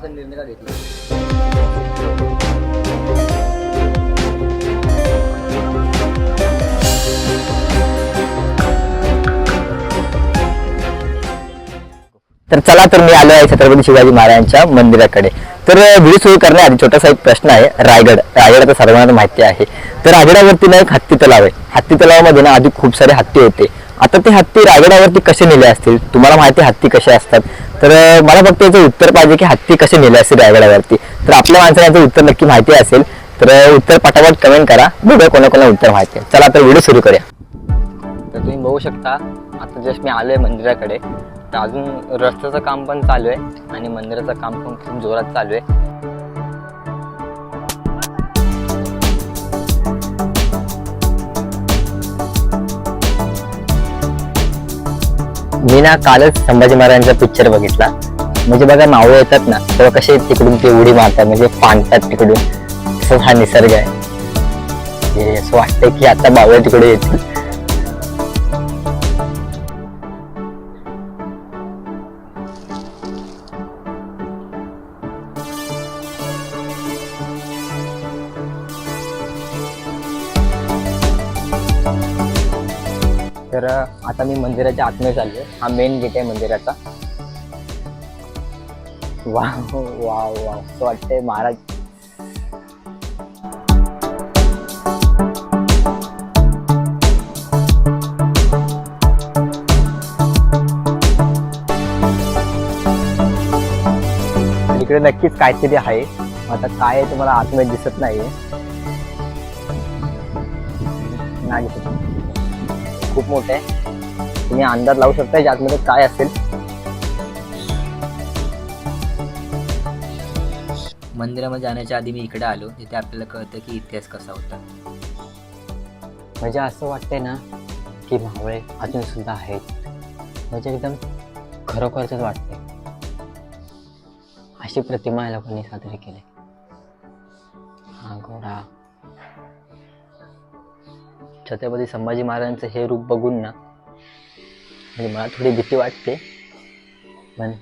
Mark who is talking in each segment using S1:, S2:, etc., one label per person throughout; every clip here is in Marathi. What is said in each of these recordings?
S1: असा निर्णय का घेतला. तर चला तर मी आलो आहे छत्रपती शिवाजी महाराजांच्या मंदिराकडे. तर व्हिडिओ सुरू करण्याआधी छोटासा एक प्रश्न आहे. रायगड रायगड आता सर्वांना माहिती आहे. तर रायगडावरती ना एक हत्ती तलाव आहे. हत्ती तलावामध्ये ना आधी खूप सारे हत्ती होते. आता ते हत्ती रायगडावरती कसे नेले असतील? तुम्हाला माहिती हत्ती कसे असतात. तर मला फक्त याचं उत्तर पाहिजे की हत्ती कसे नेले असतील रायगडावरती. तर आपल्या माणसाला याचं उत्तर नक्की माहिती असेल. तर उत्तर पटापट कमेंट करा. बघूया कोणाकोणा उत्तर माहिती आहे. चला तर व्हिडिओ सुरू करूया. तर तुम्ही बघू शकता आता जस्ट मी आलोय मंदिराकडे. तर अजून रस्त्याचं काम पण चालू आहे आणि मंदिराचं काम पण खूप जोरात चालू आहे. मी ना कालच संभाजी महाराजांचा पिक्चर बघितला. म्हणजे बघा मावळे येतात ना तेव्हा कसे तिकडून ते उडी मारतात म्हणजे पांडतात तिकडून. असं हा निसर्ग आहे. असं वाटतंय की आता मावळे तिकडे येतील. तर आता मी मंदिराच्या आतमध्ये चाललोय. हा मेन गेट आहे मंदिराचा. वा वा वा असं वाटतंय महाराज. इकडे नक्कीच काहीतरी आहे. आता काय आहे तुम्हाला आतमध्ये दिसत नाहीये. नाही दिसत. खूप मोठे आहे. तुम्ही अंदाज लावू शकता याच्या आतमध्ये काय असेल.
S2: मंदिरामध्ये जाण्याच्या आधी मी इकडे आलो तिथे आपल्याला कळतं की इतिहास कसा होता.
S1: म्हणजे असं वाटतंय ना की मावळे अजून सुद्धा आहेत. म्हणजे एकदम खरोखरच वाटते अशी प्रतिमा या लोकांनी साजरी केली. हा घोडा. छत्रपती संभाजी महाराजांचं हे रूप बघून ना म्हणजे मला थोडी भीती वाटते. पण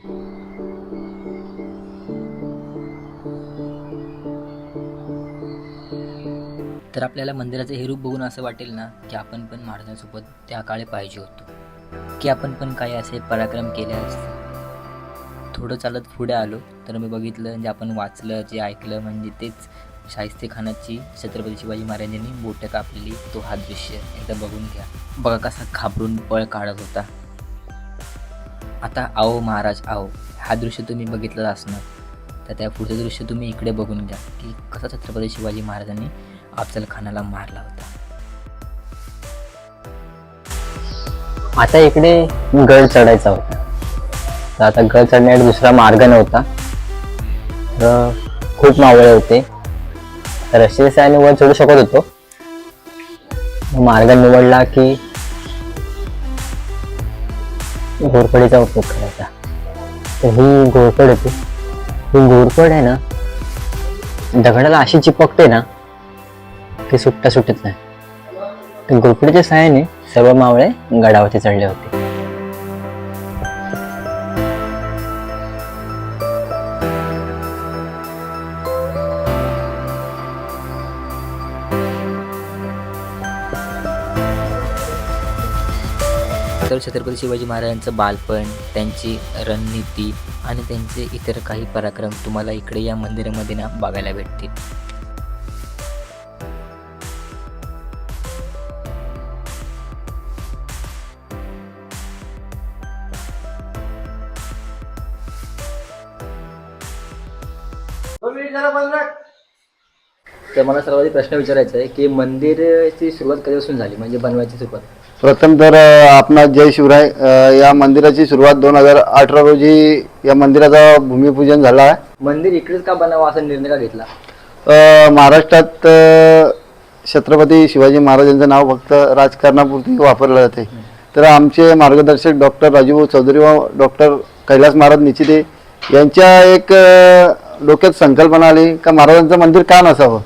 S2: तर आपल्याला मंदिराचं हे रूप बघून असं वाटेल ना की आपण पण महाराजांसोबत त्या काळी पाहिजे होतो. की आपण पण काही असे पराक्रम केले असते थोडं चालत पुढे आलो तर मी बघितलं म्हणजे आपण वाचलं जे ऐकलं म्हणजे तेच शाहिस्ते खानाची छत्रपती शिवाजी महाराजांनी बोटं कापलेली. तो हा दृश्य एकदा बघून घ्या. बघा कसा घाबरून पळ काढत होता. आता आओ महाराज आओ. हा दृश्य तुम्ही बघितलं असणार. तर त्या पुढचं दृश्य तुम्ही इकडे बघून घ्या की कसा छत्रपती शिवाजी महाराजांनी अफजल खानाला मारला होता.
S1: आता इकडे गड चढायचा होता. तर आता गड चढण्यासाठी दुसरा मार्ग नव्हता. तर खूप मावळे होते. रशियस आणि वर चढू शकत होतो मार्ग निवडला की घोरपडीचा उपयोग करायचा तर ही घोरपड होती ही घोरपड आहे ना दगडाला अशी चिपकते ना की सुट्टा सुटत नाही तर घोरपडीच्या सहाय्याने सर्व मावळे गडावरती चढले होते।
S2: तर छत्रपती शिवाजी महाराजांचं बालपण त्यांची रणनीती आणि त्यांचे इतर काही पराक्रम तुम्हाला इकडे या मंदिरामध्ये ना बघायला भेटतील.
S1: तर मला सर्वाधिक प्रश्न विचारायचा आहे की मंदिराची सुरुवात कधीपासून झाली? म्हणजे बनवायची सुरुवात.
S3: प्रथम तर आपणा जय शिवराय. या मंदिराची सुरुवात दोन हजार अठरा रोजी या मंदिराचा भूमिपूजन झालं आहे.
S1: मंदिर इकडेच का बनावं असा निर्णय का घेतला?
S3: महाराष्ट्रात छत्रपती शिवाजी महाराजांचं नाव फक्त राजकारणापुरती वापरलं जाते. तर आमचे मार्गदर्शक डॉक्टर राजूभाऊ चौधरी व डॉक्टर कैलास महाराज निचिते यांच्या एक डोक्यात संकल्पना आली का महाराजांचं मंदिर का नसावं?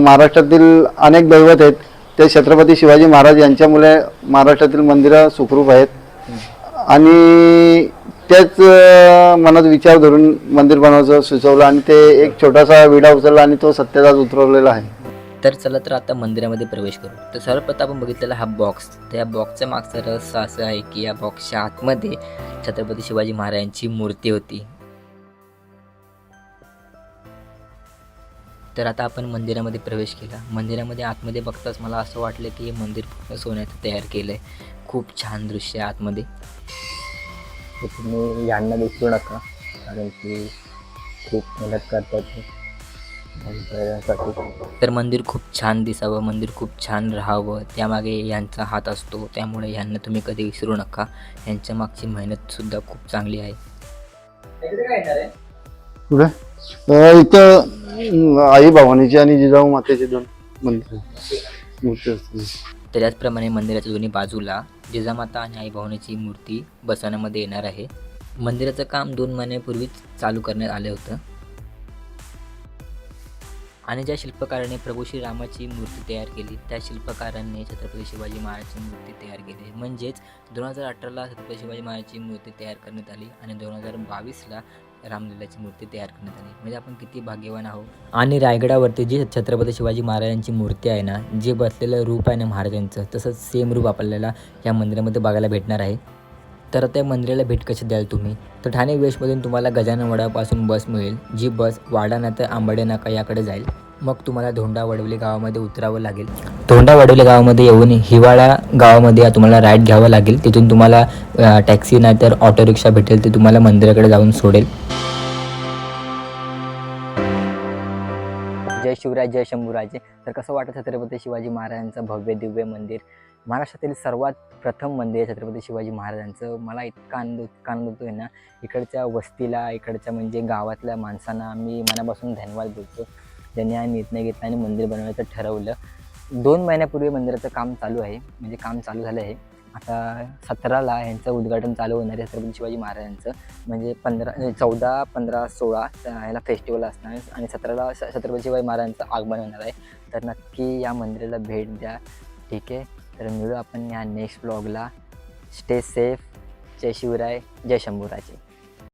S3: महाराष्ट्रातील अनेक दैवत आहेत. ते छत्रपती शिवाजी महाराज यांच्यामुळे महाराष्ट्रातील मंदिरं सुखरूप आहेत. आणि त्याच मनात विचार धरून मंदिर बनवायचं सुचवलं आणि ते एक छोटासा विडा उचलला आणि तो सत्याचाच उतरवलेला आहे.
S1: तर चला तर आता मंदिरामध्ये प्रवेश करू. तर सर्वप्रथम आपण बघितलेला हा बॉक्स त्या बॉक्सच्या मागचा रहस्य असं आहे की या बॉक्सच्या आतमध्ये छत्रपती शिवाजी महाराजांची मूर्ती होती. तर आता आपण मंदिरामध्ये प्रवेश केला. मंदिरामध्ये आतमध्ये बघताच मला असं वाटलं की हे मंदिर पूर्ण सोन्याचं तयार केलं आहे खूप छान दृश्य आहे आतमध्ये.
S4: तुम्ही यांना विसरू नका कारण की खूप मेहनत करतात.
S1: तर मंदिर खूप छान दिसावं मंदिर खूप छान राहावं त्यामागे यांचा हात असतो त्यामुळे यांना तुम्ही कधी विसरू नका. यांच्या मागची मेहनतसुद्धा खूप चांगली आहे.
S3: इथं आई भवानीची आणि जिजाऊ मातेचे दोन मंदिर मूर्ती
S1: तर त्याचप्रमाणे मंदिराच्या दोन्ही बाजूला जिजामाता आणि आई भवानीची मूर्ती बसवण्यामध्ये येणार आहे. मंदिराचं काम दोन महिन्यापूर्वीच चालू करण्यात आलं होतं. आणि ज्या शिल्पकाराने प्रभू श्रीरामाची मूर्ती तयार केली त्या शिल्पकारांनी छत्रपती शिवाजी महाराजांची मूर्ती तयार केली. म्हणजेच दोन हजार अठराला छत्रपती शिवाजी महाराजांची मूर्ती तयार करण्यात आली आणि दोन हजार बावीसला रामलीलाची मूर्ती तयार करण्यात आली. म्हणजे आपण किती भाग्यवान आहोत. आणि रायगडावरती जी छत्रपती शिवाजी महाराजांची मूर्ती आहे ना जे बसलेलं रूप आहे ना महाराजांचं तसंच सेम रूप आपल्याला या मंदिरामध्ये बघायला भेटणार आहे. तर त्या मंदिराला भेट कशी द्याल तुम्ही? तर ठाणे वेस्टमधून तुम्हाला गजानन वडापासून बस मिळेल. जी बस वाडा नातं आंबाडे नाका याकडे जाईल. मग तुम्हाला धोंडा वडवली गावामध्ये उतरावं लागेल. धोंडा वडवली गावामध्ये येऊन हिवाळा गावामध्ये तुम्हाला राईड घ्यावं लागेल. तिथून तुम्हाला टॅक्सी नाहीतर ऑटो रिक्षा भेटेल. ते तुम्हाला मंदिराकडे जाऊन सोडेल.
S4: जय शिवराय जय शंभूराजे. तर कसं वाटत छत्रपती शिवाजी महाराजांचं भव्य दिव्य मंदिर? महाराष्ट्रातील सर्वात प्रथम मंदिर आहे छत्रपती शिवाजी महाराजांचं. मला इतका आनंद इतका आनंद होतोय ना इकडच्या वस्तीला इकडच्या म्हणजे गावातल्या माणसांना मी मनापासून धन्यवाद बोलतो ज्यांनी हा निर्णय घेतला आणि मंदिर बनवायचं ठरवलं. दोन महिन्यापूर्वी मंदिराचं काम चालू आहे. म्हणजे काम चालू झालं आहे. आता सतराला ह्यांचं उद्घाटन चालू होणार आहे छत्रपती शिवाजी महाराजांचं. म्हणजे पंधरा चौदा पंधरा सोळा ह्याला फेस्टिवल असणार आणि सतराला छत्रपती शिवाजी महाराजांचं आगमन होणार आहे. तर नक्की या मंदिराला भेट द्या. ठीक आहे? तर मिळू आपण या नेक्स्ट ब्लॉगला स्टे सेफ जय शिवराय. जय शंभूराजे.